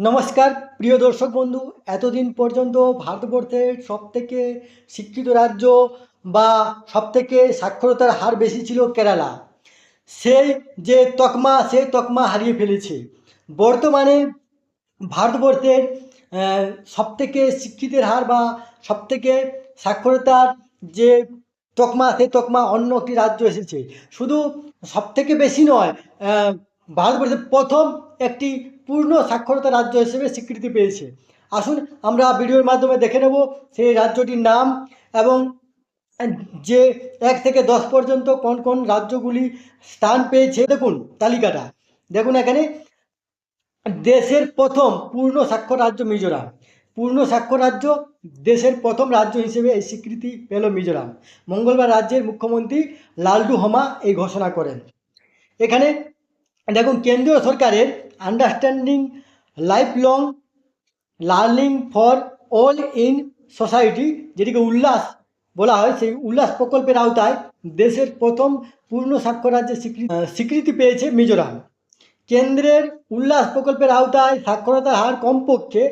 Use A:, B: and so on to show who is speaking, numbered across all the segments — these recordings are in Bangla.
A: নমস্কার, প্রিয় দর্শক বন্ধু, এতদিন পর্যন্ত ভারতবর্ষের সবথেকে শিক্ষিত রাজ্য বা সবথেকে সাক্ষরতার হার বেশি ছিল কেরালা। সেই যে তকমা সেই তকমা হারিয়ে ফেলেছে। বর্তমানে ভারতবর্ষের সবথেকে শিক্ষিতের হার বা সবথেকে সাক্ষরতার যে তকমা সেই তকমা অন্য একটি রাজ্য এসেছে। শুধু সবথেকে বেশি নয় ভারতবর্ষের প্রথম একটি পূর্ণ সাক্ষরতা রাজ্য হিসেবে স্বীকৃতি পেয়েছে। আসুন আমরা ভিডিওর মাধ্যমে দেখে নেব সেই রাজ্যটির নাম এবং যে এক থেকে দশ পর্যন্ত কোন কোন রাজ্যগুলি স্থান পেয়েছে। দেখুন তালিকাটা। দেখুন এখানে দেশের প্রথম পূর্ণ স্বাক্ষর রাজ্য মিজোরাম। পূর্ণ সাক্ষর রাজ্য দেশের প্রথম রাজ্য হিসেবে এই স্বীকৃতি পেল মিজোরাম। মঙ্গলবার রাজ্যের মুখ্যমন্ত্রী লালডু হমা এই ঘোষণা করেন। এখানে দেখুন, কেন্দ্রীয় সরকারের understanding life long learning for all in society যেটিকে উল্লাস বলা হয়, সেই উল্লাস প্রকল্পের আওতায় দেশের প্রথম পূর্ণ স্বাক্ষর রাজ্যের স্বীকৃতি পেয়েছে মিজোরাম। কেন্দ্রের উল্লাস প্রকল্পের আওতায় সাক্ষরতার হার কমপক্ষে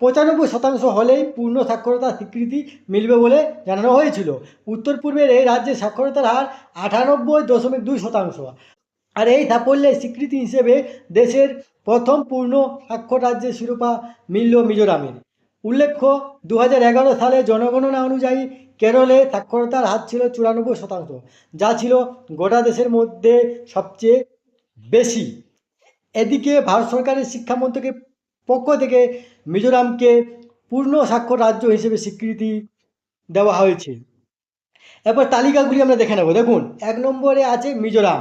A: পঁচানব্বই শতাংশ হলেই পূর্ণ সাক্ষরতার স্বীকৃতি মিলবে বলে জানানো হয়েছিল। উত্তর পূর্বের এই রাজ্যের সাক্ষরতার হার আটানব্বই দশমিক দুই শতাংশ। আর এই সাফল্যের স্বীকৃতি হিসেবে দেশের প্রথম পূর্ণ স্বাক্ষর রাজ্যের শিরোপা মিলল মিজোরামের। উল্লেখ্য দু হাজার এগারো সালে জনগণনা অনুযায়ী কেরলে সাক্ষরতার হার ছিল চুরানব্বই শতাংশ, যা ছিল গোটা দেশের মধ্যে সবচেয়ে বেশি। এদিকে ভারত সরকারের শিক্ষা মন্ত্রকের পক্ষ থেকে মিজোরামকে পূর্ণ স্বাক্ষর রাজ্য হিসেবে স্বীকৃতি দেওয়া হয়েছে। এরপর তালিকাগুলি আমরা দেখে নেব। দেখুন, এক নম্বরে আছে মিজোরাম।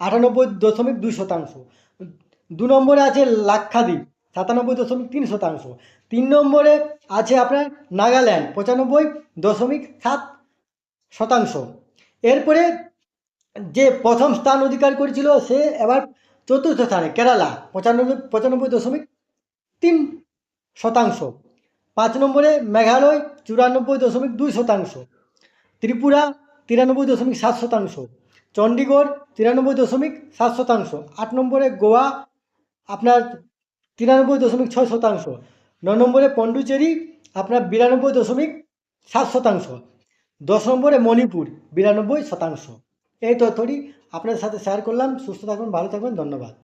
A: আটানব্বই দশমিক দুই শতাংশ। দু নম্বরে আছে লাক্ষাদ্বীপ, সাতানব্বই দশমিক তিন শতাংশ। তিন নম্বরে আছে আপনার নাগাল্যান্ড, পঁচানব্বই দশমিক সাত শতাংশ। এরপরে যে প্রথম স্থান অধিকার করেছিল সে এবার চতুর্থ স্থানে, কেরালা, পঁচানব্বই পঁচানব্বই দশমিক তিন শতাংশ। পাঁচ নম্বরে মেঘালয়, চুরানব্বই দশমিক দুই শতাংশ। ত্রিপুরা, তিরানব্বই দশমিক সাত শতাংশ। চণ্ডীগড় তিরানব্বই দশমিক সাত শতাংশ। আট নম্বরে গোয়া, আপনার তিরানব্বই দশমিক ছয় শতাংশ। ন নম্বরে পণ্ডুচেরি আপনার বিরানব্বই দশমিক সাত শতাংশ। দশ নম্বরে মণিপুর, বিরানব্বই শতাংশ। এই তথ্যটি আপনাদের সাথে শেয়ার করলাম। সুস্থ থাকবেন ভালো থাকবেন ধন্যবাদ।